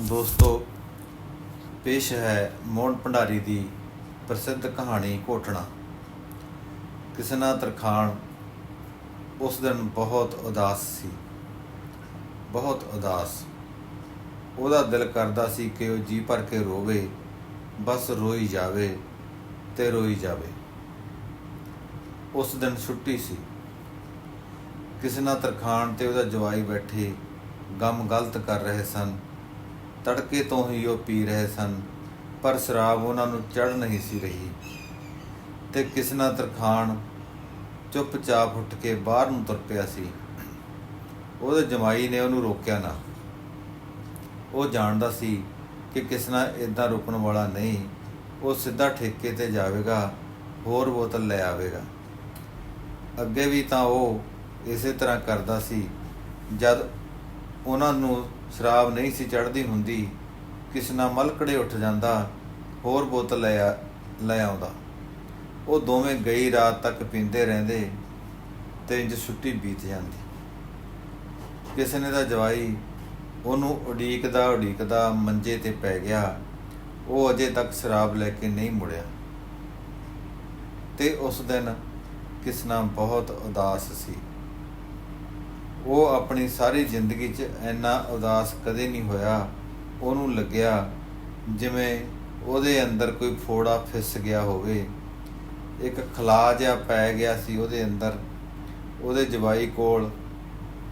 ਦੋਸਤੋ, ਪੇਸ਼ ਹੈ ਮੋਹਨ ਭੰਡਾਰੀ ਦੀ ਪ੍ਰਸਿੱਧ ਕਹਾਣੀ ਘੋਟਣਾ। ਕਿਸਨਾ ਤਰਖਾਣ ਉਸ ਦਿਨ ਬਹੁਤ ਉਦਾਸ ਸੀ। ਬਹੁਤ ਉਦਾਸ। ਉਹਦਾ ਦਿਲ ਕਰਦਾ ਸੀ ਕਿ ਉਹ ਜੀ ਭਰ ਕੇ ਰੋਵੇ, ਬਸ ਰੋਈ ਜਾਵੇ ਤੇ ਰੋਈ ਜਾਵੇ। ਉਸ ਦਿਨ ਛੁੱਟੀ ਸੀ। ਕਿਸਨਾ ਤਰਖਾਣ ਤੇ ਉਹਦਾ ਜਵਾਈ ਬੈਠੇ ਗਮ ਗਲਤ ਕਰ ਰਹੇ ਸਨ। ਤੜਕੇ ਤੋਂ ਹੀ ਉਹ ਪੀ ਰਹੇ ਸਨ, ਪਰ ਸ਼ਰਾਬ ਉਹਨਾਂ ਨੂੰ ਚੜ ਨਹੀਂ ਸੀ ਰਹੀ। ਤੇ ਕਿਸਨਾ ਤਰਖਾਣ ਚੁੱਪਚਾਪ ਉੱਠ ਕੇ ਬਾਹਰ ਨੂੰ ਤੁਰ ਪਿਆ ਸੀ। ਉਹਦੇ ਜਮਾਈ ਨੇ ਉਹਨੂੰ ਰੋਕਿਆ ਨਾ। ਉਹ ਜਾਣਦਾ ਸੀ ਕਿ ਕਿਸਨਾ ਇਦਾਂ ਰੁਕਣ ਵਾਲਾ ਨਹੀਂ, ਉਹ ਸਿੱਧਾ ਠੇਕੇ ਤੇ ਜਾਵੇਗਾ, ਹੋਰ ਬੋਤਲ ਲੈ ਆਵੇਗਾ। ਅੱਗੇ ਵੀ ਤਾਂ ਉਹ ਇਸੇ ਤਰ੍ਹਾਂ ਕਰਦਾ ਸੀ, ਜਦ ਉਹਨਾਂ ਨੂੰ ਸ਼ਰਾਬ ਨਹੀਂ ਸੀ ਚੜਦੀ ਹੁੰਦੀ ਕਿਸਨਾ ਮਲਕੜੇ ਉੱਠ ਜਾਂਦਾ, ਹੋਰ ਬੋਤਲ ਲੈ ਆ, ਲੈ ਆਉਂਦਾ। ਉਹ ਦੋਵੇਂ ਗਈ ਰਾਤ ਤੱਕ ਪੀਂਦੇ ਰਹਿੰਦੇ ਤੇ ਇੰਜ ਛੁੱਟੀ ਬੀਤ ਜਾਂਦੀ। ਕਿਸੇ ਨੇ ਦਾ ਜਵਾਈ ਉਹਨੂੰ ਉਡੀਕਦਾ ਉਡੀਕਦਾ ਮੰਜੇ ਤੇ ਪੈ ਗਿਆ। ਉਹ ਅਜੇ ਤੱਕ ਸ਼ਰਾਬ ਲੈ ਕੇ ਨਹੀਂ ਮੁੜਿਆ। ਤੇ ਉਸ ਦਿਨ ਕਿਸਨਾ ਬਹੁਤ ਉਦਾਸ ਸੀ। ਉਹ ਆਪਣੀ ਸਾਰੀ ਜ਼ਿੰਦਗੀ 'ਚ ਇੰਨਾ ਉਦਾਸ ਕਦੇ ਨਹੀਂ ਹੋਇਆ। ਉਹਨੂੰ ਲੱਗਿਆ ਜਿਵੇਂ ਉਹਦੇ ਅੰਦਰ ਕੋਈ ਫੋੜਾ ਫਿਸ ਗਿਆ ਹੋਵੇ। ਇੱਕ ਖਲਾ ਜਿਹਾ ਪੈ ਗਿਆ ਸੀ ਉਹਦੇ ਅੰਦਰ। ਉਹਦੇ ਜਵਾਈ ਕੋਲ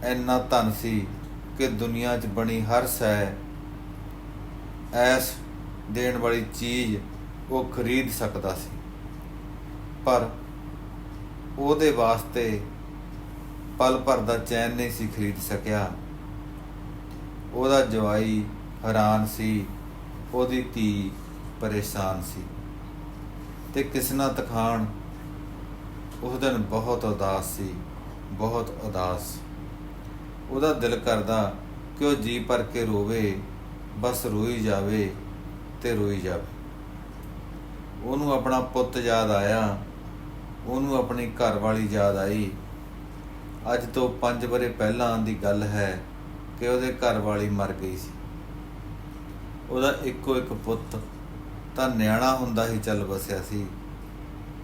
ਇੰਨਾ ਧਨ ਸੀ ਕਿ ਦੁਨੀਆ 'ਚ ਬਣੀ ਹਰ ਸ਼ੈ ਐਸ ਦੇਣ ਵਾਲੀ ਚੀਜ਼ ਉਹ ਖਰੀਦ ਸਕਦਾ ਸੀ। ਪਰ ਉਹਦੇ ਵਾਸਤੇ ਪਲ ਭਰ ਦਾ ਚੈਨ ਨਹੀਂ ਸੀ ਖਰੀਦ ਸਕਿਆ। ਉਹਦਾ ਜਵਾਈ ਹੈਰਾਨ ਸੀ, ਉਹਦੀ ਧੀ ਪਰੇਸ਼ਾਨ ਸੀ ਤੇ ਕਿਸਨਾ ਤਖਾਨ ਉਸ ਦਿਨ ਬਹੁਤ ਉਦਾਸ ਸੀ, ਬਹੁਤ ਉਦਾਸ। ਉਹਦਾ ਦਿਲ ਕਰਦਾ ਕਿ ਉਹ ਜੀ ਭਰ ਕੇ ਰੋਵੇ, ਬਸ ਰੋਈ ਜਾਵੇ ਤੇ ਰੋਈ ਜਾਵੇ। ਉਹਨੂੰ ਆਪਣਾ ਪੁੱਤ ਯਾਦ ਆਇਆ, ਉਹਨੂੰ ਆਪਣੀ ਘਰ ਵਾਲੀ ਯਾਦ ਆਈ ਅੱਜ ਤੋਂ 5 ਬਰੇ ਪਹਿਲਾਂ ਦੀ ਗੱਲ ਹੈ ਕਿ ਉਹਦੇ ਘਰ ਵਾਲੀ ਮਰ ਗਈ ਸੀ। ਉਹਦਾ ਇੱਕੋ ਇੱਕ ਪੁੱਤ ਤਾਂ ਨਿਆਣਾ ਹੁੰਦਾ ਹੀ ਚੱਲ ਬਸਿਆ ਸੀ।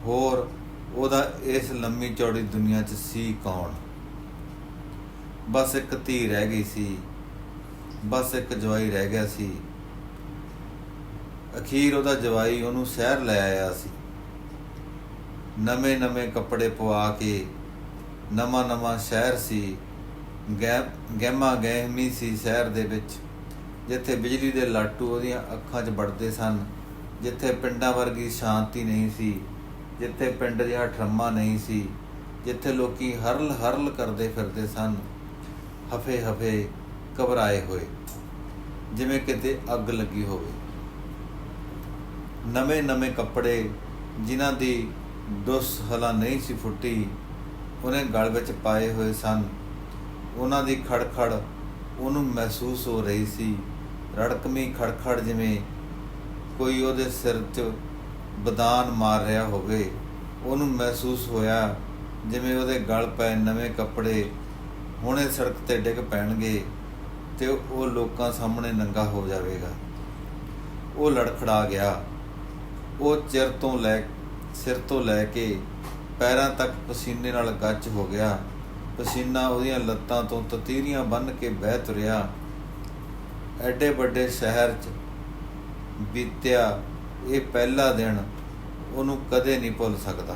ਹੋਰ ਉਹਦਾ ਇਸ ਲੰਮੀ ਚੌੜੀ ਦੁਨੀਆ 'ਚ ਸੀ ਕੌਣ? ਬਸ ਇੱਕ ਧੀ ਰਹਿ ਗਈ ਸੀ, ਬਸ ਇੱਕ ਜਵਾਈ ਰਹਿ ਗਿਆ ਸੀ। ਅਖੀਰ ਉਹਦਾ ਜਵਾਈ ਉਹਨੂੰ ਸ਼ਹਿਰ ਲੈ ਆਇਆ ਸੀ। ਨਵੇਂ ਨਵੇਂ ਕੱਪੜੇ ਪਵਾ ਕੇ ਨਵਾਂ ਨਵਾਂ ਸ਼ਹਿਰ ਸੀ। ਗਹਿਮਾ ਗਹਿਮੀ ਸੀ ਸ਼ਹਿਰ ਦੇ ਵਿੱਚ। ਜਿੱਥੇ ਬਿਜਲੀ ਦੇ ਲਾਟੂ ਉਹਦੀਆਂ ਅੱਖਾਂ 'ਚ ਵੜਦੇ ਸਨ। ਜਿੱਥੇ ਪਿੰਡਾਂ ਵਰਗੀ ਸ਼ਾਂਤੀ ਨਹੀਂ ਸੀ। ਜਿੱਥੇ ਪਿੰਡ ਜਿਹਾ ਠਰਮਾ ਨਹੀਂ ਸੀ। ਜਿੱਥੇ ਲੋਕੀ ਹਰਲ ਹਰਲ ਕਰਦੇ ਫਿਰਦੇ ਸਨ। ਹਫੇ ਹਫੇ ਘਬਰਾਏ ਹੋਏ। ਜਿਵੇਂ ਕਿਤੇ ਅੱਗ ਲੱਗੀ ਹੋਵੇ। ਨਵੇਂ ਨਵੇਂ ਕੱਪੜੇ ਜਿਨ੍ਹਾਂ ਦੀ ਦੁਸ ਹਲਾ ਨਹੀਂ ਸੀ ਫੁੱਟੀ ਉਹਨੇ ਗਲ ਵਿੱਚ ਪਾਏ ਹੋਏ ਸਨ। ਉਹਨਾਂ ਦੀ ਖੜਖੜ ਉਹਨੂੰ ਮਹਿਸੂਸ ਹੋ ਰਹੀ ਸੀ। ਰੜਕਮੀ ਖੜਖੜ ਜਿਵੇਂ ਕੋਈ ਉਹਦੇ ਸਿਰ 'ਚ ਬਦਾਨ ਮਾਰ ਰਿਹਾ ਹੋਵੇ। ਉਹਨੂੰ ਮਹਿਸੂਸ ਹੋਇਆ ਜਿਵੇਂ ਉਹਦੇ ਗਲ ਪਏ ਨਵੇਂ ਕੱਪੜੇ ਹੁਣੇ ਸੜਕ ਤੇ ਡਿੱਗ ਪੈਣਗੇ ਤੇ ਉਹ ਲੋਕਾਂ ਸਾਹਮਣੇ ਨੰਗਾ ਹੋ ਜਾਵੇਗਾ। ਉਹ ਲੜਖੜਾ ਗਿਆ। ਉਹ ਚਿਰ ਤੋਂ ਲੈ, ਸਿਰ ਤੋਂ ਲੈ ਕੇ ਪੈਰਾਂ ਤੱਕ ਪਸੀਨੇ ਨਾਲ ਗੱਜ ਹੋ ਗਿਆ। ਪਸੀਨਾ ਉਹਦੀਆਂ ਲੱਤਾਂ ਤੋਂ ਤਤੀਰੀਆਂ ਬੰਨ ਕੇ ਬਹਿ ਤੁਰਿਆ। ਐਡੇ ਵੱਡੇ ਸ਼ਹਿਰ 'ਚ ਬੀਤਿਆ ਇਹ ਪਹਿਲਾ ਦਿਨ ਉਹਨੂੰ ਕਦੇ ਨਹੀਂ ਭੁੱਲ ਸਕਦਾ।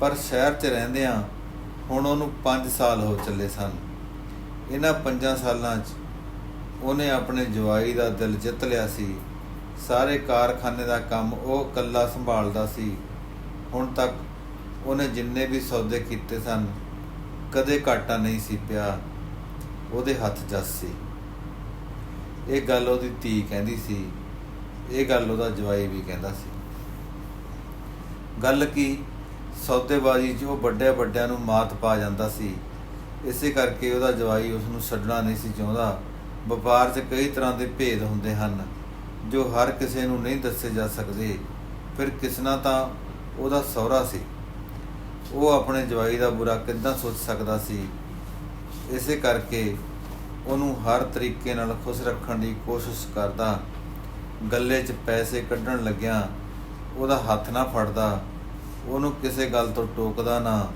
ਪਰ ਸ਼ਹਿਰ 'ਚ ਰਹਿੰਦਿਆਂ ਹੁਣ ਉਹਨੂੰ 5 ਸਾਲ ਹੋ ਚੱਲੇ ਸਨ। ਇਹਨਾਂ 5 ਸਾਲਾਂ 'ਚ ਉਹਨੇ ਆਪਣੇ ਜਵਾਈ ਦਾ ਦਿਲ ਜਿੱਤ ਲਿਆ ਸੀ। ਸਾਰੇ ਕਾਰਖਾਨੇ ਦਾ ਕੰਮ ਉਹ ਇਕੱਲਾ ਸੰਭਾਲਦਾ ਸੀ। ਹੁਣ ਤੱਕ ਉਹਨੇ ਜਿੰਨੇ ਵੀ ਸੌਦੇ ਕੀਤੇ ਸਨ, ਕਦੇ ਘਾਟਾ ਨਹੀਂ ਸੀ ਪਿਆ। ਉਹਦੇ ਹੱਥ ਜੱਸ ਸੀ। ਇਹ ਗੱਲ ਉਹਦੀ ਧੀ ਕਹਿੰਦੀ ਸੀ, ਇਹ ਗੱਲ ਉਹਦਾ ਜਵਾਈ ਵੀ ਕਹਿੰਦਾ ਸੀ। ਗੱਲ ਕੀ, ਸੌਦੇਬਾਜ਼ੀ 'ਚ ਉਹ ਵੱਡੇ ਵੱਡਿਆਂ ਨੂੰ ਮਾਤ ਪਾ ਜਾਂਦਾ ਸੀ। ਇਸੇ ਕਰਕੇ ਉਹਦਾ ਜਵਾਈ ਉਸ ਨੂੰ ਛੱਡਣਾ ਨਹੀਂ ਸੀ ਚਾਹੁੰਦਾ। ਵਪਾਰ 'ਚ ਕਈ ਤਰ੍ਹਾਂ ਦੇ ਭੇਦ ਹੁੰਦੇ ਹਨ, ਜੋ ਹਰ ਕਿਸੇ ਨੂੰ ਨਹੀਂ ਦੱਸੇ ਜਾ ਸਕਦੇ। ਫਿਰ ਕਿਸਨਾ ਤਾਂ ਉਹਦਾ ਸਹੁਰਾ ਸੀ। ਉਹ ਆਪਣੇ ਜਵਾਈ ਦਾ ਬੁਰਾ ਕਿੱਦਾਂ ਸੋਚ ਸਕਦਾ ਸੀ? ਇਸੇ ਕਰਕੇ ਉਹਨੂੰ ਹਰ ਤਰੀਕੇ ਨਾਲ ਖੁਸ਼ ਰੱਖਣ ਦੀ ਕੋਸ਼ਿਸ਼ ਕਰਦਾ। ਗੱਲੇ 'ਚ ਪੈਸੇ ਕੱਢਣ ਲੱਗਿਆ ਉਹਦਾ ਹੱਥ ਨਾ ਫੜਦਾ। ਉਹਨੂੰ ਕਿਸੇ ਗੱਲ ਤੋਂ ਟੋਕਦਾ ਨਾ।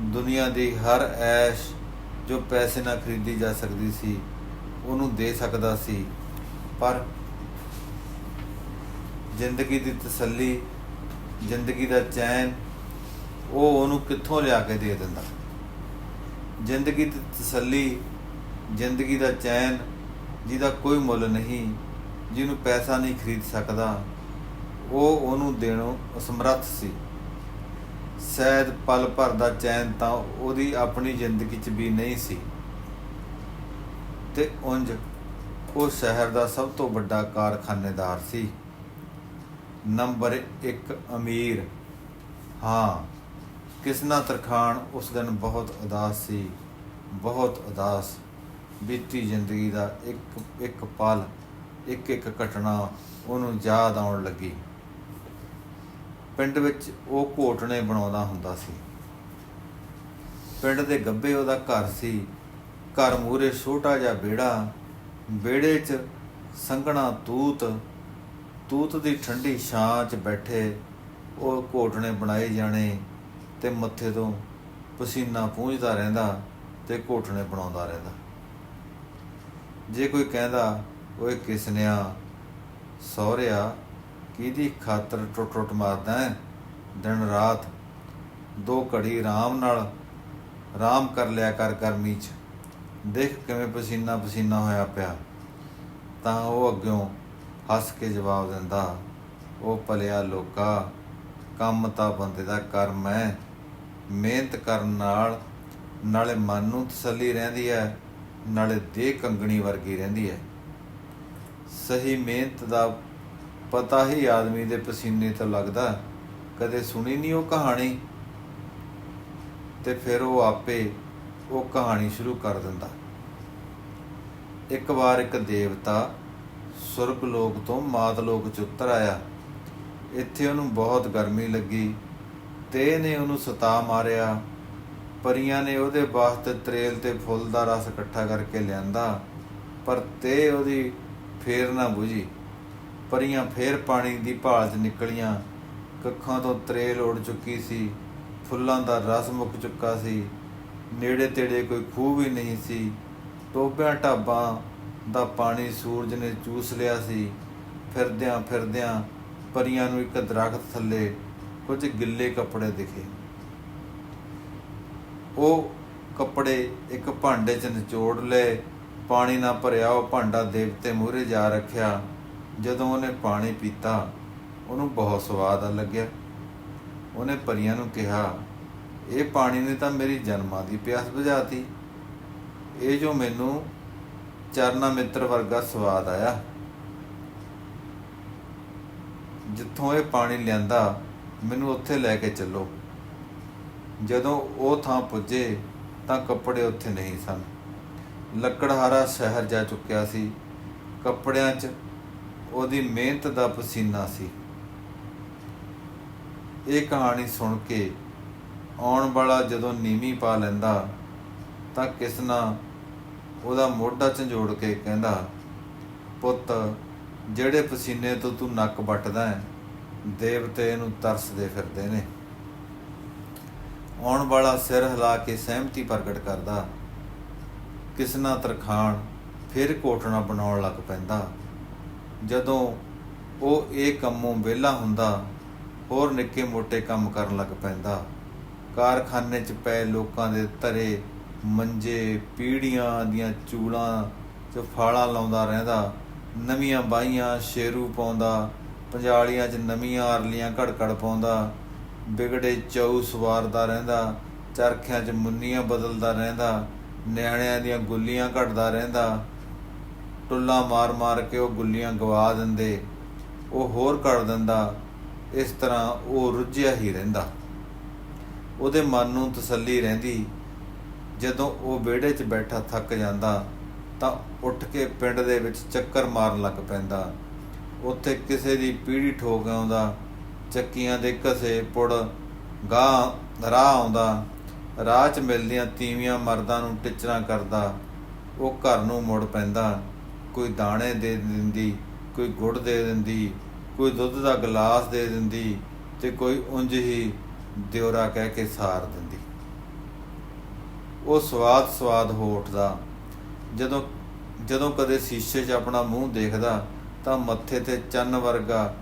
ਦੁਨੀਆ ਦੀ ਹਰ ਐਸ਼ ਜੋ ਪੈਸੇ ਨਾਲ ਖਰੀਦੀ ਜਾ ਸਕਦੀ ਸੀ, ਉਹਨੂੰ ਦੇ ਸਕਦਾ ਸੀ। ਪਰ ਜ਼ਿੰਦਗੀ ਦੀ ਤਸੱਲੀ, ਜ਼ਿੰਦਗੀ ਦਾ ਚੈਨ ਉਹ ਉਹਨੂੰ ਕਿੱਥੋਂ ਲਿਆ ਕੇ ਦੇ ਦਿੰਦਾ? ਜ਼ਿੰਦਗੀ ਦੀ ਤਸੱਲੀ, ਜ਼ਿੰਦਗੀ ਦਾ ਚੈਨ, ਜਿਹਦਾ ਕੋਈ ਮੁੱਲ ਨਹੀਂ, ਜਿਹਨੂੰ ਪੈਸਾ ਨਹੀਂ ਖਰੀਦ ਸਕਦਾ, ਉਹ ਉਹਨੂੰ ਦੇਣੋਂ ਅਸਮਰੱਥ ਸੀ। ਸ਼ਾਇਦ ਪਲ ਭਰ ਦਾ ਚੈਨ ਤਾਂ ਉਹਦੀ ਆਪਣੀ ਜ਼ਿੰਦਗੀ 'ਚ ਵੀ ਨਹੀਂ ਸੀ। ਤੇ ਉੰਜ ਉਹ ਸ਼ਹਿਰ ਦਾ ਸਭ ਤੋਂ ਵੱਡਾ ਕਾਰਖਾਨੇਦਾਰ ਸੀ। ਨੰਬਰ 1 ਅਮੀਰ। ਹਾਂ ਕਿਸਨਾ ਤਰਖਾਣ, ਉਸ ਦਿਨ ਬਹੁਤ ਉਦਾਸ ਸੀ, ਬਹੁਤ ਉਦਾਸ। ਬੀਤੀ ਜ਼ਿੰਦਗੀ ਦਾ ਇੱਕ ਇੱਕ ਪਲ, ਇੱਕ ਇੱਕ ਘਟਨਾ ਉਹਨੂੰ ਯਾਦ ਆਉਣ ਲੱਗੀ। ਪਿੰਡ ਵਿੱਚ ਉਹ ਘੋਟਣੇ ਬਣਾਉਂਦਾ ਹੁੰਦਾ ਸੀ। ਪਿੰਡ ਦੇ ਗੱਬੇ ਉਹਦਾ ਘਰ ਸੀ। ਘਰ ਮੂਰੇ ਛੋਟਾ ਜਿਹਾ ਵਿਹੜਾ, ਵਿਹੜੇ 'ਚ ਸੰਘਣਾ ਤੂਤ ਤੂਤ ਦੀ ਠੰਡੀ ਛਾਂ 'ਚ ਬੈਠੇ ਉਹ ਘੋਟਣੇ ਬਣਾਏ ਜਾਣੇ। ਤੇ ਮੱਥੇ ਤੋਂ ਪਸੀਨਾ ਪੂੰਝਦਾ ਰਹਿੰਦਾ ਤੇ ਘੋਟਣੇ ਬਣਾਉਂਦਾ ਰਹਿੰਦਾ। ਜੇ ਕੋਈ ਕਹਿੰਦਾ, ਓਏ ਕਿਸਨਿਆ, ਸਹੁਰਿਆ, ਕਿਹਦੀ ਖਾਤਰ ਟੁੱਟ ਟੁੱਟ ਮਾਰਦਾ ਹੈ? ਦਿਨ ਰਾਤ ਦੋ ਘੜੀ ਆਰਾਮ ਨਾਲ ਆਰਾਮ ਕਰ ਲਿਆ ਕਰ ਗਰਮੀ 'ਚ। ਦੇਖ ਕਿਵੇਂ ਪਸੀਨਾ ਪਸੀਨਾ ਹੋਇਆ ਪਿਆ। ਤਾਂ ਉਹ ਅੱਗਿਓਂ ਹੱਸ ਕੇ ਜਵਾਬ ਦਿੰਦਾ, ਉਹ ਭਲਿਆ ਲੋਕਾ, ਕੰਮ ਤਾਂ ਬੰਦੇ ਦਾ ਕਰਮ ਹੈ। ਮਿਹਨਤ ਕਰਨ ਨਾਲ, ਨਾਲੇ ਮਨ ਨੂੰ ਤਸੱਲੀ ਰਹਿੰਦੀ ਹੈ, ਨਾਲੇ ਦੇਹ ਕੰਗਣੀ ਵਰਗੀ ਰਹਿੰਦੀ ਹੈ। ਸਹੀ ਮਿਹਨਤ ਦਾ ਪਤਾ ਹੀ ਆਦਮੀ ਦੇ ਪਸੀਨੇ ਤੋਂ ਲੱਗਦਾ, ਕਦੇ ਸੁਣੀ ਨਹੀਂ ਉਹ ਕਹਾਣੀ? ਤੇ ਫਿਰ ਉਹ ਆਪੇ ਉਹ ਕਹਾਣੀ ਸ਼ੁਰੂ ਕਰ ਦਿੰਦਾ। ਇੱਕ ਵਾਰ ਇੱਕ ਦੇਵਤਾ ਸੁਰਗ ਲੋਕ ਤੋਂ ਮਾਤ ਲੋਕ ਚ ਉਤਰ ਆਇਆ। ਇੱਥੇ ਉਹਨੂੰ ਬਹੁਤ ਗਰਮੀ ਲੱਗੀ। ਤੇ ਨੇ ਉਹਨੂੰ ਸਤਾ ਮਾਰਿਆ। ਪਰੀਆਂ ਨੇ ਉਹਦੇ ਵਾਸਤੇ ਤਰੇਲ ਤੇ ਫੁੱਲ ਦਾ ਰਸ ਇਕੱਠਾ ਕਰਕੇ ਲਿਆਂਦਾ, ਪਰ ਤੇ ਉਹਦੀ ਫੇਰ ਨਾ 부ਝੀ ਪਰੀਆਂ ਫੇਰ ਪਾਣੀ ਦੀ ਭਾਲ 'ਚ ਨਿਕਲੀਆਂ। ਕੱਖਾਂ ਤੋਂ ਤਰੇਲ ਉੜ ਚੁੱਕੀ ਸੀ, ਫੁੱਲਾਂ ਦਾ ਰਸ ਮੁੱਕ ਚੁੱਕਾ ਸੀ। ਨੇੜੇ ਤੇੜੇ ਕੋਈ ਖੂਹ ਵੀ ਨਹੀਂ ਸੀ। ਟੋਬਿਆਂ ਢਾਬਾਂ ਦਾ ਪਾਣੀ ਸੂਰਜ ਨੇ ਚੂਸ ਲਿਆ ਸੀ। ਫਿਰਦਿਆਂ ਫਿਰਦਿਆਂ ਪਰੀਆਂ ਨੂੰ ਇੱਕ ਦਰਖਤ ਥੱਲੇ ਕੁਝ ਗਿੱਲੇ ਕੱਪੜੇ ਦਿਖੇ। ਉਹ ਕੱਪੜੇ ਇੱਕ ਭਾਂਡੇ 'ਚ ਨਿਚੋੜ ਲਏ, ਪਾਣੀ ਨਾਲ ਭਰਿਆ, ਉਹ ਭਾਂਡਾ ਦੇਵਤੇ ਮੂਹਰੇ ਜਾ ਰੱਖਿਆ। ਜਦੋਂ ਉਹਨੇ ਪਾਣੀ ਪੀਤਾ, ਉਹਨੂੰ ਬਹੁਤ ਸਵਾਦ ਆ ਲੱਗਿਆ। ਉਹਨੇ ਪਰੀਆਂ ਨੂੰ ਕਿਹਾ, ਇਹ ਪਾਣੀ ਨੇ ਤਾਂ ਮੇਰੀ ਜਨਮਾਂ ਦੀ ਪਿਆਸ ਬੁਝਾਤੀ। ਇਹ ਜੋ ਮੈਨੂੰ ਚਰਨਾ ਮਿੱਤਰ ਵਰਗਾ ਸਵਾਦ ਆਇਆ। ਜਿੱਥੋਂ ਇਹ ਪਾਣੀ ਲਿਆਂਦਾ ਮੈਨੂੰ ਉੱਥੇ ਲੈ ਕੇ ਚੱਲੋ। ਜਦੋਂ ਉਹ ਥਾਂ ਪੁੱਜੇ, ਤਾਂ ਕੱਪੜੇ ਉੱਥੇ ਨਹੀਂ ਸਨ। ਲੱਕੜਹਾਰਾ ਸ਼ਹਿਰ ਜਾ ਚੁੱਕਿਆ ਸੀ। ਕੱਪੜਿਆਂ 'ਚ ਉਹਦੀ ਮਿਹਨਤ ਦਾ ਪਸੀਨਾ ਸੀ। ਇਹ ਕਹਾਣੀ ਸੁਣ ਕੇ ਆਉਣ ਵਾਲਾ ਜਦੋਂ ਨੀਵੀਂ ਪਾ ਲੈਂਦਾ, ਤਾਂ ਕਿਸਨਾ ਉਹਦਾ ਮੋਢਾ ਝੰਜੋੜ ਕੇ ਕਹਿੰਦਾ, ਪੁੱਤ, ਜਿਹੜੇ ਪਸੀਨੇ ਤੋਂ ਤੂੰ ਨੱਕ ਵੱਟਦਾ ਹੈ ਦੇਵਤੇ ਨੂੰ ਤਰਸਦੇ ਫਿਰਦੇ ਨੇ। ਆਉਣ ਵਾਲਾ ਸਿਰ ਹਿਲਾ ਕੇ ਸਹਿਮਤੀ ਪ੍ਰਗਟ ਕਰਦਾ। ਕਿਸਨਾ ਤਰਖਾਣ ਫਿਰ ਕੋਟਣਾ ਬਣਾਉਣ ਲੱਗ ਪੈਂਦਾ। ਜਦੋਂ ਉਹ ਇਹ ਕੰਮੋਂ ਵਿਹਲਾ ਹੁੰਦਾ, ਹੋਰ ਨਿੱਕੇ ਮੋਟੇ ਕੰਮ ਕਰਨ ਲੱਗ ਪੈਂਦਾ। ਕਾਰਖਾਨੇ 'ਚ ਪਏ ਲੋਕਾਂ ਦੇ ਧਰੇ, ਮੰਜੇ, ਪੀੜੀਆਂ ਦੀਆਂ ਚੂਲਾਂ 'ਚ ਫਾਲਾ ਲਾਉਂਦਾ ਰਹਿੰਦਾ, ਨਵੀਆਂ ਬਾਈਆਂ ਸ਼ੇਰੂ ਪਾਉਂਦਾ ਪੰਜਾਲੀਆਂ 'ਚ ਨਵੀਆਂ ਅਰਲੀਆਂ ਘੜਕੜ ਪਾਉਂਦਾ, ਵਿਗੜੇ ਚੌ ਸਵਾਰਦਾ ਰਹਿੰਦਾ, ਚਰਖਿਆਂ 'ਚ ਮੁੰਨੀਆਂ ਬਦਲਦਾ ਰਹਿੰਦਾ, ਨਿਆਣਿਆਂ ਦੀਆਂ ਗੁੱਲੀਆਂ ਘੜਦਾ ਰਹਿੰਦਾ, ਟੁੱਲਾ ਮਾਰ-ਮਾਰ ਕੇ ਉਹ ਗੁੱਲੀਆਂ ਗਵਾ ਦਿੰਦੇ, ਉਹ ਹੋਰ ਘੜ ਦਿੰਦਾ, ਇਸ ਤਰ੍ਹਾਂ ਉਹ ਰੁੱਝਿਆ ਹੀ ਰਹਿੰਦਾ। ਉਹਦੇ ਮਨ ਨੂੰ ਤਸੱਲੀ ਰਹਿੰਦੀ, ਜਦੋਂ ਉਹ ਵਿਹੜੇ 'ਚ ਬੈਠਾ ਥੱਕ ਜਾਂਦਾ, ਤਾਂ ਉੱਠ ਕੇ ਪਿੰਡ ਦੇ ਵਿੱਚ ਚੱਕਰ ਮਾਰਨ ਲੱਗ ਪੈਂਦਾ। ਉੱਥੇ ਕਿਸੇ ਦੀ ਪੀੜੀ ਠੋਕ ਆਉਂਦਾ, ਚੱਕੀਆਂ ਦੇ ਘਸੇ ਪੁੜ ਗਾਂ ਰਾਹ ਆਉਂਦਾ, ਰਾਹ 'ਚ ਮਿਲਦੀਆਂ ਤੀਵੀਆਂ ਮਰਦਾਂ ਨੂੰ ਟਿਚਰਾਂ ਕਰਦਾ, ਉਹ ਘਰ ਨੂੰ ਮੁੜ ਪੈਂਦਾ, ਕੋਈ ਦਾਣੇ ਦੇ ਦਿੰਦੀ, ਕੋਈ ਗੁੜ ਦੇ ਦਿੰਦੀ, ਕੋਈ ਦੁੱਧ ਦਾ ਗਲਾਸ ਦੇ ਦਿੰਦੀ ਤੇ ਕੋਈ ਉਂਝ ਹੀ ਦਿਉਰਾ ਕਹਿ ਕੇ ਸਾਰ ਦਿੰਦੀ। ਉਹ ਸਵਾਦ ਸਵਾਦ ਹੋ ਉੱਠਦਾ ਜਦੋਂ ਜਦੋਂ ਕਦੇ ਸ਼ੀਸ਼ੇ 'ਚ ਆਪਣਾ ਮੂੰਹ ਦੇਖਦਾ ਤਾਂ ਮੱਥੇ ਤੇ ਚੰਨ ਵਰਗਾ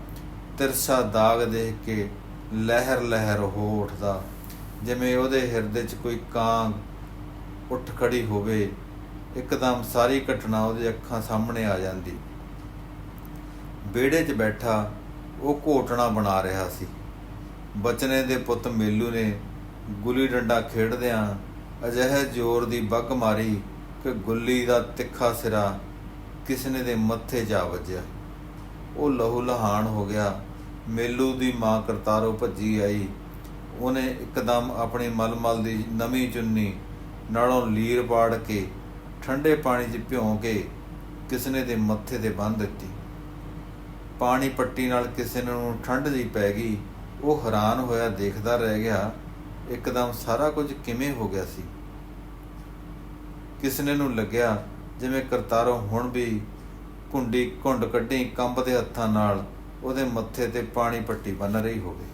ਤਿਰਸਾ ਦਾਗ ਦੇਖ ਕੇ ਲਹਿਰ ਲਹਿਰ ਹੋ ਉੱਠਦਾ। ਜਿਵੇਂ ਉਹਦੇ ਹਿਰਦੇ 'ਚ ਕੋਈ ਕਾਂਗ ਉੱਠ ਖੜੀ ਹੋਵੇ, ਇੱਕਦਮ ਸਾਰੀ ਘਟਨਾ ਉਹਦੇ ਅੱਖਾਂ ਸਾਹਮਣੇ ਆ ਜਾਂਦੀ। ਵਿਹੜੇ 'ਚ ਬੈਠਾ ਉਹ ਘੋਟਣਾ ਬਣਾ ਰਿਹਾ ਸੀ। ਬਚਨੇ ਦੇ ਪੁੱਤ ਮੇਲੂ ਨੇ ਗੁੱਲੀ ਡੰਡਾ ਖੇਡਦਿਆਂ ਅਜਿਹੇ ਜ਼ੋਰ ਦੀ ਬੱਗ ਮਾਰੀ ਕਿ ਗੁੱਲੀ ਦਾ ਤਿੱਖਾ ਸਿਰਾ ਕਿਸਨੇ ਦੇ ਮੱਥੇ ਜਾ ਵੱਜਿਆ। ਉਹ ਲਹੂ ਲਹਾਨ ਹੋ ਗਿਆ। ਮੇਲੂ ਦੀ ਮਾਂ ਕਰਤਾਰੋ ਭੱਜੀ ਆਈ। ਉਹਨੇ ਇੱਕਦਮ ਆਪਣੀ ਮਲਮਲ ਦੀ ਨਵੀਂ ਚੁੰਨੀ ਨਾਲੋਂ ਲੀਰ ਪਾੜ ਕੇ, ਠੰਡੇ ਪਾਣੀ 'ਚ ਭਿਉਂ ਕੇ ਕਿਸਨੇ ਦੇ ਮੱਥੇ ਤੇ ਬੰਨ੍ਹ ਦਿੱਤੀ। ਪਾਣੀ ਪੱਟੀ ਨਾਲ ਕਿਸੇ ਨੂੰ ਠੰਡ ਜੀ ਪੈ ਗਈ। ਉਹ ਹੈਰਾਨ ਹੋਇਆ ਦੇਖਦਾ ਰਹਿ ਗਿਆ, ਇੱਕਦਮ ਸਾਰਾ ਕੁਝ ਕਿਵੇਂ ਹੋ ਗਿਆ ਸੀ। ਕਿਸਨੇ ਨੂੰ ਲੱਗਿਆ ਜਿਵੇਂ ਕਰਤਾਰੋਂ ਹੁਣ ਵੀ ਕੁੰਡੀ ਘੁੰਡ ਕੱਢੀ ਕੰਬਦੇ ਹੱਥਾਂ ਨਾਲ, ਉਹਦੇ ਮੱਥੇ ਤੇ ਪਾਣੀ ਪੱਟੀ ਬੰਨ ਰਹੀ ਹੋਵੇ।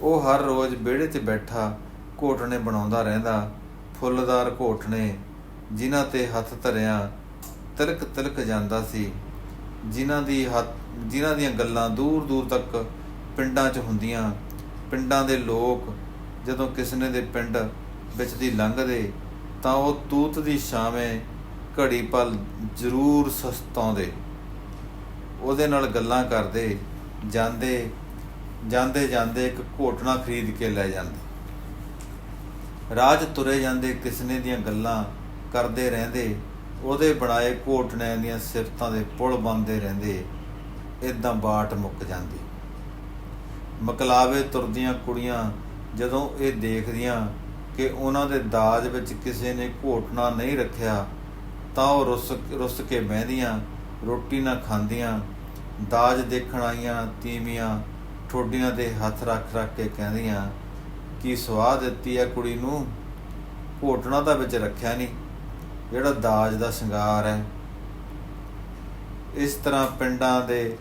ਉਹ ਹਰ ਰੋਜ਼ ਵਿਹੜੇ 'ਚ ਬੈਠਾ, ਘੋਟਣੇ ਬਣਾਉਂਦਾ ਰਹਿੰਦਾ, ਫੁੱਲਦਾਰ ਘੋਟਣੇ ਜਿਨ੍ਹਾਂ ਤੇ ਹੱਥ ਧਰਿਆ ਤਿਲਕ ਤਿਲਕ ਜਾਂਦਾ ਸੀ। ਜਿਨ੍ਹਾਂ ਦੀ ਹੱਥ, ਜਿਨ੍ਹਾਂ ਦੀਆਂ ਗੱਲਾਂ ਦੂਰ ਦੂਰ ਤੱਕ ਪਿੰਡਾਂ 'ਚ ਹੁੰਦੀਆਂ, ਪਿੰਡਾਂ ਦੇ ਲੋਕ ਜਦੋਂ ਕਿਸਨੇ ਦੇ ਪਿੰਡ ਵਿੱਚ ਦੀ ਲੰਘਦੇ ਤਾਂ ਉਹ ਤੂਤ ਦੀ ਛਾਵੇਂ ਘੜੀ ਪਲ ਜ਼ਰੂਰ ਸਸਤਾਉਂਦੇ। ਉਹਦੇ ਨਾਲ ਗੱਲਾਂ ਕਰਦੇ, ਜਾਂਦੇ ਜਾਂਦੇ ਜਾਂਦੇ ਇੱਕ ਘੋਟਣਾ ਖਰੀਦ ਕੇ ਲੈ ਜਾਂਦੇ। ਰਾਜ ਤੁਰੇ ਜਾਂਦੇ, ਕਿਸਨੇ ਦੀਆਂ ਗੱਲਾਂ ਕਰਦੇ ਰਹਿੰਦੇ, ਉਹਦੇ ਬਣਾਏ ਘੋਟਣਿਆਂ ਦੀਆਂ ਸਿਫਤਾਂ ਦੇ ਪੁਲ ਬੰਦੇ ਰਹਿੰਦੇ ਇਦਾਂ ਬਾਟ ਮੁੱਕ ਜਾਂਦੀ। ਮਕਲਾਵੇ ਤੁਰਦੀਆਂ ਕੁੜੀਆਂ ਜਦੋਂ ਇਹ ਦੇਖਦੀਆਂ ਕਿ ਉਹਨਾਂ ਦੇ ਦਾਜ ਵਿੱਚ ਕਿਸੇ ਨੇ ਘੋਟਣਾ ਨਹੀਂ ਰੱਖਿਆ, ਤਾਂ ਉਹ ਰੁੱਸ ਰੁੱਸ ਕੇ ਬਹਿੰਦੀਆਂ, ਰੋਟੀ ਨਾ ਖਾਂਦੀਆਂ, ਦਾਜ ਦੇਖਣ ਆਈਆਂ, ਤੀਵੀਆਂ, ਠੋਡੀਆਂ ਤੇ ਹੱਥ ਰੱਖ ਰੱਖ ਕੇ ਕਹਿੰਦੀਆਂ, ਕੀ ਸਵਾਦ ਦਿੱਤੀ ਹੈ ਕੁੜੀ ਨੂੰ? ਘੋਟਣਾ ਤਾਂ ਵਿੱਚ ਰੱਖਿਆ ਨਹੀਂ, ਜਿਹੜਾ ਦਾਜ ਦਾ ਸ਼ਿੰਗਾਰ ਹੈ ਇਸ ਤਰ੍ਹਾਂ ਪਿੰਡਾਂ ਦੇ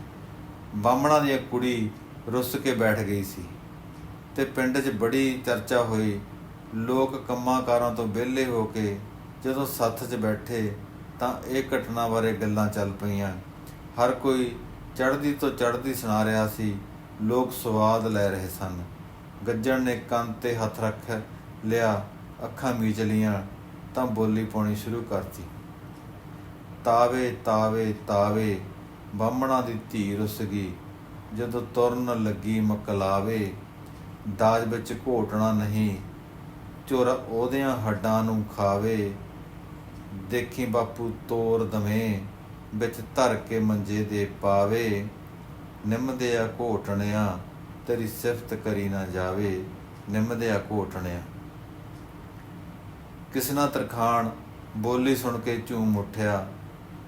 ਬਾਹਮਣਾਂ ਦੀ ਕੁੜੀ ਰੁੱਸ ਕੇ ਬੈਠ ਗਈ ਸੀ ਤੇ ਪਿੰਡ 'ਚ ਬੜੀ ਚਰਚਾ ਹੋਈ ਲੋਕ ਕੰਮਾਂ ਕਾਰਾਂ ਤੋਂ ਵਿਹਲੇ ਹੋ ਕੇ ਜਦੋਂ ਸੱਥ 'ਚ ਬੈਠੇ ਤਾਂ ਇਹ ਘਟਨਾ ਬਾਰੇ ਗੱਲਾਂ ਚੱਲ ਪਈਆਂ। ਹਰ ਕੋਈ ਚੜ੍ਹਦੀ ਤੋਂ ਚੜ੍ਹਦੀ ਸੁਣਾ ਰਿਹਾ ਸੀ, ਲੋਕ ਸਵਾਦ ਲੈ ਰਹੇ ਸਨ। ਗੱਜਣ ਨੇ ਕੰਨ ਤੇ ਹੱਥ ਰੱਖ ਲਿਆ, ਅੱਖਾਂ ਮੀਚ ਲੀਆਂ ਤਾਂ ਬੋਲੀ ਪਾਉਣੀ ਸ਼ੁਰੂ ਕਰਤੀ। ਤਾਵੇ ਤਾਵੇ ਤਾਵੇ, ਬਾਹਮਣਾ ਦੀ ਧੀ ਰੁੱਸ ਗਈ। ਜਦੋਂ ਤੁਰਨ ਲੱਗੀ ਮਕਲਾਵੇ, ਦਾਜ ਵਿੱਚ ਘੋਟਣਾ ਨਹੀਂ ਚੁਰ ਉਹਦਿਆਂ ਹੱਡਾਂ ਨੂੰ ਖਾਵੇ। ਦੇਖੀ ਬਾਪੂ ਤੋਰ ਦਵੇਂ ਵਿੱਚ ਧਰ ਕੇ ਮੰਜੇ ਦੇ ਪਾਵੇ। ਨਿੰਮਦਿਆ ਘੋਟਣਿਆ, ਤੇਰੀ ਸਿਫਤ ਕਰੀ ਨਾ ਜਾਵੇ। ਨਿੰਮਦਿਆ ਘੋਟਣਿਆ। ਕਿਸਨਾ ਤਰਖਾਨ ਬੋਲੀ ਸੁਣ ਕੇ ਝੂਮ ਉੱਠਿਆ।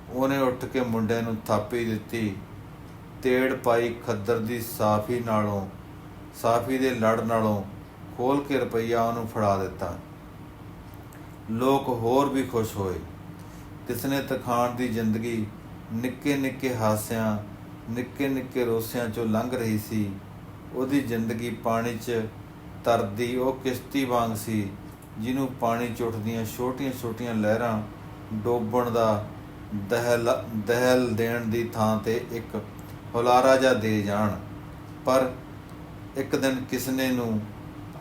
ਉਹਨੇ ਉੱਠ ਕੇ ਮੁੰਡੇ ਨੂੰ ਥਾਪੀ ਦਿੱਤੀ। ਤੇੜ ਪਾਈ ਖੱਦਰ ਦੀ ਸਾਫੀ ਨਾਲੋਂ, ਸਾਫੀ ਦੇ ਲੜ ਨਾਲੋਂ ਖੋਲ ਕੇ ਰੁਪਈਆ ਉਹਨੂੰ ਫੜਾ ਦਿੱਤਾ। ਲੋਕ ਹੋਰ ਵੀ ਖੁਸ਼ ਹੋਏ। ਕਿਸਨੇ ਤਖਾਨ ਦੀ ਜ਼ਿੰਦਗੀ ਨਿੱਕੇ ਨਿੱਕੇ ਹਾਸਿਆਂ, ਨਿੱਕੇ ਨਿੱਕੇ ਰੋਸਿਆਂ ਚੋਂ ਲੰਘ ਰਹੀ ਸੀ। ਉਹਦੀ ਜ਼ਿੰਦਗੀ ਪਾਣੀ 'ਚ ਤਰਦੀ ਉਹ ਕਿਸ਼ਤੀ ਵਾਂਗ ਸੀ, ਜਿਹਨੂੰ ਪਾਣੀ 'ਚ ਉੱਠਦੀਆਂ ਛੋਟੀਆਂ-ਛੋਟੀਆਂ ਲਹਿਰਾਂ ਡੋਬਣ ਦਾ ਦਹਿਲ ਦਹਿਲ ਦੇਣ ਦੀ ਥਾਂ ਤੇ ਇੱਕ ਹੁਲਾਰਾ ਜਾ ਦੇ ਜਾਣ। ਪਰ ਇੱਕ ਦਿਨ ਕਿਸਨੇ ਨੂੰ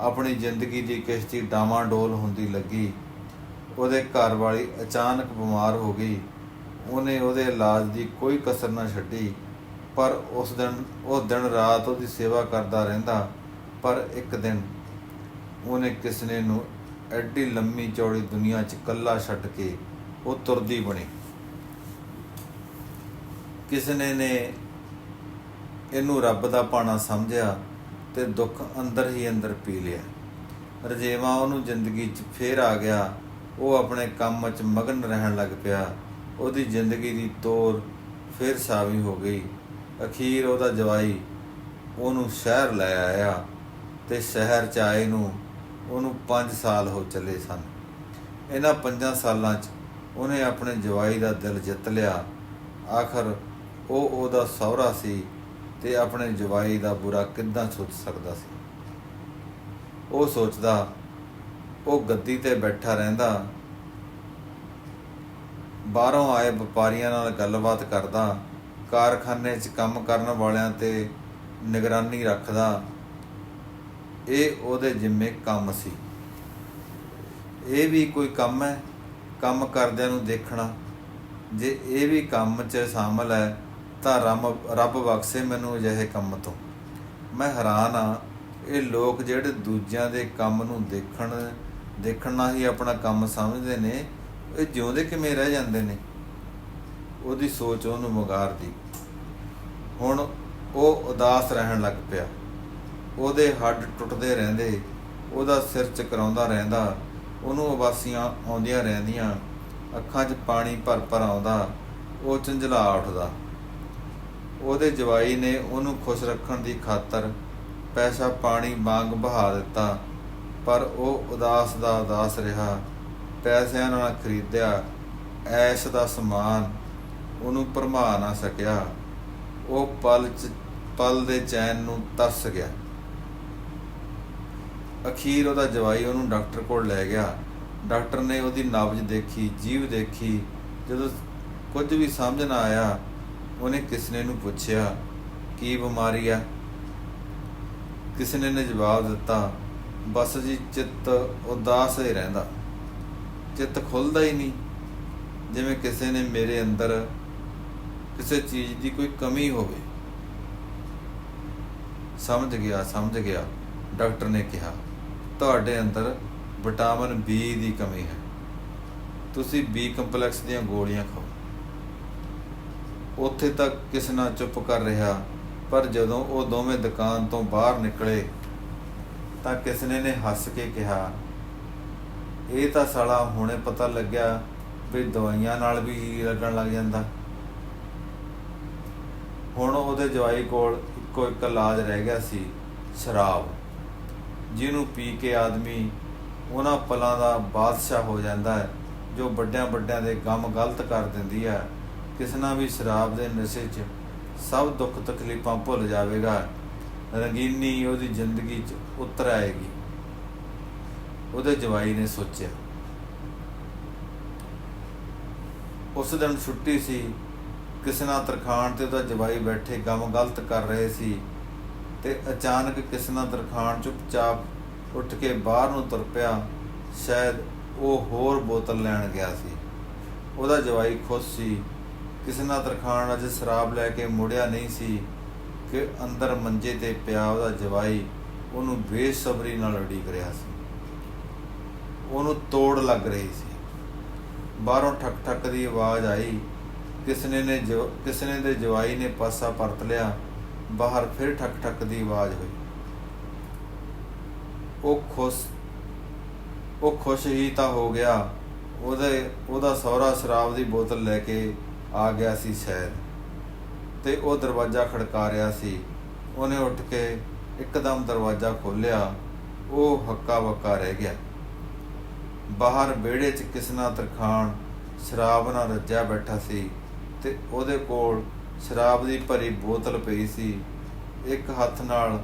ਆਪਣੀ ਜ਼ਿੰਦਗੀ ਦੀ ਕਿਸ਼ਤੀ ਡਾਵਾਂਡੋਲ ਹੁੰਦੀ ਲੱਗੀ। ਉਹਦੇ ਘਰ ਵਾਲੀ ਅਚਾਨਕ ਬਿਮਾਰ ਹੋ ਗਈ। ਉਹਨੇ ਉਹਦੇ ਇਲਾਜ ਦੀ ਕੋਈ ਕਸਰ ਨਾ ਛੱਡੀ। ਪਰ ਉਸ ਦਿਨ, ਉਹ ਦਿਨ ਰਾਤ ਉਹਦੀ ਸੇਵਾ ਕਰਦਾ ਰਹਿੰਦਾ, ਪਰ ਇੱਕ ਦਿਨ ਉਹਨੇ ਕਿਸਨੇ ਨੂੰ ਐਡੀ ਲੰਮੀ ਚੌੜੀ ਦੁਨੀਆ 'ਚ ਇਕੱਲਾ ਛੱਡ ਕੇ ਉਹ ਤੁਰਦੀ ਬਣੀ। ਕਿਸਨੇ ਨੇ ਇਹਨੂੰ ਰੱਬ ਦਾ ਪਾਣਾ ਸਮਝਿਆ। ਤੇ ਦੁੱਖ ਅੰਦਰ ਹੀ ਅੰਦਰ ਪੀ ਲਿਆ। ਰਜੇਵਾ ਉਹਨੂੰ ਜ਼ਿੰਦਗੀ 'ਚ ਫੇਰ ਆ ਗਿਆ। ਉਹ ਆਪਣੇ ਕੰਮ 'ਚ ਮਗਨ ਰਹਿਣ ਲੱਗ ਪਿਆ। ਉਹਦੀ ਜ਼ਿੰਦਗੀ ਦੀ ਤੋਰ ਫੇਰ ਸਾਵੀ ਹੋ ਗਈ। ਅਖੀਰ ਉਹਦਾ ਜਵਾਈ ਉਹਨੂੰ ਸ਼ਹਿਰ ਲੈ ਆਇਆ ਤੇ ਸ਼ਹਿਰ 'ਚ ਆਏ ਨੂੰ ਉਹਨੂੰ 5 ਸਾਲ ਹੋ ਚੱਲੇ ਸਨ। ਇਹਨਾਂ ਪੰਜਾਂ ਸਾਲਾਂ 'ਚ ਉਹਨੇ ਆਪਣੇ ਜਵਾਈ ਦਾ ਦਿਲ ਜਿੱਤ ਲਿਆ। ਆਖਰ ਉਹ ਉਹਦਾ ਸਹੁਰਾ ਸੀ। ਤੇ ਆਪਣੇ ਜਵਾਈ ਦਾ ਬੁਰਾ ਕਿੱਦਾਂ ਸੋਚ ਸਕਦਾ ਸੀ? ਉਹ ਸੋਚਦਾ, ਉਹ ਗੱਦੀ ਤੇ ਬੈਠਾ ਰਹਿੰਦਾ। ਬਾਹਰੋਂ ਆਏ ਵਪਾਰੀਆਂ ਨਾਲ ਗੱਲਬਾਤ ਕਰਦਾ, ਕਾਰਖਾਨੇ 'ਚ ਕੰਮ ਕਰਨ ਵਾਲਿਆਂ ਤੇ ਨਿਗਰਾਨੀ ਰੱਖਦਾ। ਇਹ ਉਹਦੇ ਜਿੰਮੇ ਕੰਮ ਸੀ। ਇਹ ਵੀ ਕੋਈ ਕੰਮ ਹੈ? ਕੰਮ ਕਰਦਿਆਂ ਨੂੰ ਦੇਖਣਾ। ਜੇ ਇਹ ਵੀ ਕੰਮ 'ਚ ਸ਼ਾਮਲ ਹੈ ਤਾਂ ਰੱਬ ਰੱਬ ਬਖਸ਼ੇ ਮੈਨੂੰ ਅਜਿਹੇ ਕੰਮ ਤੋਂ। ਮੈਂ ਹੈਰਾਨ ਆ, ਇਹ ਲੋਕ ਜਿਹੜੇ ਦੂਜਿਆਂ ਦੇ ਕੰਮ ਨੂੰ ਦੇਖਣ, ਦੇਖਣਾ ਹੀ ਆਪਣਾ ਕੰਮ ਸਮਝਦੇ ਨੇ, ਇਹ ਜਿਉਂਦੇ ਕਿਵੇਂ ਰਹਿ ਜਾਂਦੇ ਨੇ? ਉਹਦੀ ਸੋਚ ਉਹਨੂੰ ਮੁਗਾਰਦੀ ਹੁਣ ਉਹ ਉਦਾਸ ਰਹਿਣ ਲੱਗ ਪਿਆ। ਉਹਦੇ ਹੱਡ ਟੁੱਟਦੇ ਰਹਿੰਦੇ, ਉਹਦਾ ਸਿਰ ਚਕਰਾਉਂਦਾ ਰਹਿੰਦਾ, ਉਹਨੂੰ ਉਬਾਸੀਆਂ ਆਉਂਦੀਆਂ ਰਹਿੰਦੀਆਂ, ਅੱਖਾਂ 'ਚ ਪਾਣੀ ਭਰ ਭਰ ਆਉਂਦਾ, ਉਹ ਝੰਜਲਾ ਉੱਠਦਾ। ਉਹਦੇ ਜਵਾਈ ਨੇ ਉਹਨੂੰ ਖੁਸ਼ ਰੱਖਣ ਦੀ ਖਾਤਰ ਪੈਸਾ, ਪਾਣੀ ਵਾਂਗ ਬਹਾ ਦਿੱਤਾ, ਪਰ ਉਹ ਉਦਾਸ ਦਾ ਉਦਾਸ ਰਿਹਾ। ਪੈਸਿਆਂ ਨਾਲ ਖਰੀਦਿਆ ਐਸ਼ ਦਾ ਸਮਾਨ, ਉਹਨੂੰ ਭਰਮਾ ਨਾ ਸਕਿਆ। ਉਹ ਪਲ ਚ, ਪਲ ਦੇ ਚੈਨ ਨੂੰ ਤਰਸ ਗਿਆ। ਅਖੀਰ ਉਹਦਾ ਜਵਾਈ ਉਹਨੂੰ ਡਾਕਟਰ ਕੋਲ ਲੈ ਗਿਆ। ਡਾਕਟਰ ਨੇ ਉਹਦੀ ਨਬਜ਼ ਦੇਖੀ, ਜੀਵ ਦੇਖੀ। ਜਦੋਂ ਕੁਝ ਵੀ ਸਮਝ ਨਾ ਆਇਆ ਉਹਨੇ ਕਿਸਨੇ ਨੂੰ ਪੁੱਛਿਆ, ਕੀ ਬਿਮਾਰੀ ਆ? ਕਿਸਨੇ ਨੇ ਜਵਾਬ ਦਿੱਤਾ, ਬਸ ਜੀ, ਚਿੱਤ ਉਦਾਸ ਹੀ ਰਹਿੰਦਾ। ਚਿੱਤ ਖੁੱਲਦਾ ਹੀ ਨਹੀਂ। ਜਿਵੇਂ ਕਿਸੇ ਨੇ ਮੇਰੇ ਅੰਦਰ ਕਿਸੇ ਚੀਜ਼ ਦੀ ਕੋਈ ਕਮੀ ਹੋਵੇ। ਸਮਝ ਗਿਆ ਸਮਝ ਗਿਆ। ਡਾਕਟਰ ਨੇ ਕਿਹਾ, ਤੁਹਾਡੇ ਅੰਦਰ ਵਿਟਾਮਿਨ ਬੀ ਦੀ ਕਮੀ ਹੈ। ਤੁਸੀਂ ਬੀ ਕੰਪਲੈਕਸ ਦੀਆਂ ਗੋਲੀਆਂ ਖਾਓ। ਉੱਥੇ ਤੱਕ ਕਿਸ ਨਾਲ ਚੁੱਪ ਕਰ ਰਿਹਾ? ਪਰ ਜਦੋਂ ਉਹ ਦੋਵੇਂ ਦੁਕਾਨ ਤੋਂ ਬਾਹਰ ਨਿਕਲੇ, ਤਾਂ ਕਿਸਨੇ ਨੇ ਹੱਸ ਕੇ ਕਿਹਾ, ਇਹ ਤਾਂ ਸਾਲਾ ਹੁਣੇ ਪਤਾ ਲੱਗਿਆ ਵੀ ਦਵਾਈਆਂ ਨਾਲ ਵੀ ਲੱਗਣ ਲੱਗ ਜਾਂਦਾ। ਹੁਣ ਉਹਦੇ ਜਵਾਈ ਕੋਲ ਇੱਕੋ ਇੱਕ ਇਲਾਜ ਰਹਿ ਗਿਆ ਸੀ, ਸ਼ਰਾਬ। ਜਿਹਨੂੰ ਪੀ ਕੇ ਆਦਮੀ ਉਹਨਾਂ ਪਲਾਂ ਦਾ ਬਾਦਸ਼ਾਹ ਹੋ ਜਾਂਦਾ ਹੈ, ਜੋ ਵੱਡਿਆਂ ਵੱਡਿਆਂ ਦੇ ਗਮ ਗਲਤ ਕਰ ਦਿੰਦੀ ਹੈ। ਕਿਸਨਾ ਵੀ ਸ਼ਰਾਬ ਦੇ ਨਸ਼ੇ 'ਚ ਸਭ ਦੁੱਖ ਤਕਲੀਫਾਂ ਭੁੱਲ ਜਾਵੇਗਾ, ਰੰਗੀਨੀ ਉਹਦੀ ਜ਼ਿੰਦਗੀ 'ਚ ਉਤਰ ਆਏਗੀ ਉਹਦੇ ਜਵਾਈ ਨੇ ਸੋਚਿਆ। ਉਸ ਦਿਨ ਛੁੱਟੀ ਸੀ, ਕਿਸਨਾ ਤਰਖਾਨ ਤੇ ਉਹਦਾ ਜਵਾਈ ਬੈਠੇ ਗਮ ਗਲਤ ਕਰ ਰਹੇ ਸੀ ਤੇ ਅਚਾਨਕ ਕਿਸਨਾ ਤਰਖਾਨ ਚੁੱਪਚਾਪ ਉੱਠ ਕੇ ਬਾਹਰ ਨੂੰ ਤੁਰ ਪਿਆ, ਸ਼ਾਇਦ ਉਹ ਹੋਰ ਬੋਤਲ ਲੈਣ ਗਿਆ ਸੀ। ਉਹਦਾ ਜਵਾਈ ਖੁਸ਼ ਸੀ ਕਿਸੇ ਨਾਲ ਤਰਖਾਣ ਅਜੇ ਸ਼ਰਾਬ ਲੈ ਕੇ ਮੁੜਿਆ ਨਹੀਂ ਸੀ ਕਿ ਅੰਦਰ ਮੰਜੇ ਤੇ ਪਿਆ ਉਹਦਾ ਜਵਾਈ ਉਹਨੂੰ ਬੇਸਬਰੀ ਨਾਲ ਉਡੀਕ ਰਿਹਾ ਸੀ। ਉਹਨੂੰ ਤੋੜ ਲੱਗ ਰਹੀ ਸੀ। ਬਾਹਰੋਂ ਠਕ ਠਕ ਦੀ ਆਵਾਜ਼ ਆਈ। ਕਿਸਨੇ ਨੇ ਜੋ ਕਿਸਨੇ ਦੇ ਜਵਾਈ ਨੇ ਪਾਸਾ ਪਰਤ ਲਿਆ। ਬਾਹਰ ਫਿਰ ਠਕ ਠਕ ਦੀ ਆਵਾਜ਼ ਹੋਈ। ਉਹ ਖੁਸ਼ ਉਹ ਖੁਸ਼ ਹੀ ਤਾਂ ਹੋ ਗਿਆ। ਉਹਦੇ, ਉਹਦਾ ਸਹੁਰਾ ਸ਼ਰਾਬ ਦੀ ਬੋਤਲ ਲੈ ਕੇ ਆ ਗਿਆ ਸੀ ਸ਼ਾਇਦ ਤੇ ਉਹ ਦਰਵਾਜ਼ਾ ਖੜਕਾ ਰਿਹਾ ਸੀ। ਉਹਨੇ ਉੱਠ ਕੇ ਇੱਕਦਮ ਦਰਵਾਜ਼ਾ ਖੋਲ੍ਹਿਆ। ਉਹ ਹੱਕਾ ਬੱਕਾ ਰਹਿ ਗਿਆ। ਬਾਹਰ ਵਿਹੜੇ 'ਚ ਕਿਸਨਾ ਤਰਖਾਨ ਸ਼ਰਾਬ ਨਾਲ ਰੱਜਿਆ ਬੈਠਾ ਸੀ ਤੇ ਉਹਦੇ ਕੋਲ ਸ਼ਰਾਬ ਦੀ ਭਰੀ ਬੋਤਲ ਪਈ ਸੀ। ਇੱਕ ਹੱਥ ਨਾਲ,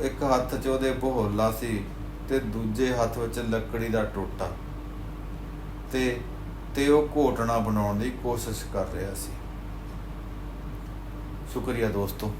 ਇੱਕ ਹੱਥ 'ਚ ਉਹਦੇ ਬਹੋਲਾ ਸੀ ਤੇ ਦੂਜੇ ਹੱਥ ਵਿੱਚ ਲੱਕੜੀ ਦਾ ਟੋਟਾ। ਤੇ ਤੇ ਉਹ ਘੋਟਣਾ ਬਣਾਉਣ ਦੀ ਕੋਸ਼ਿਸ਼ ਕਰ ਰਿਹਾ ਸੀ। ਸ਼ੁਕਰੀਆ ਦੋਸਤੋ।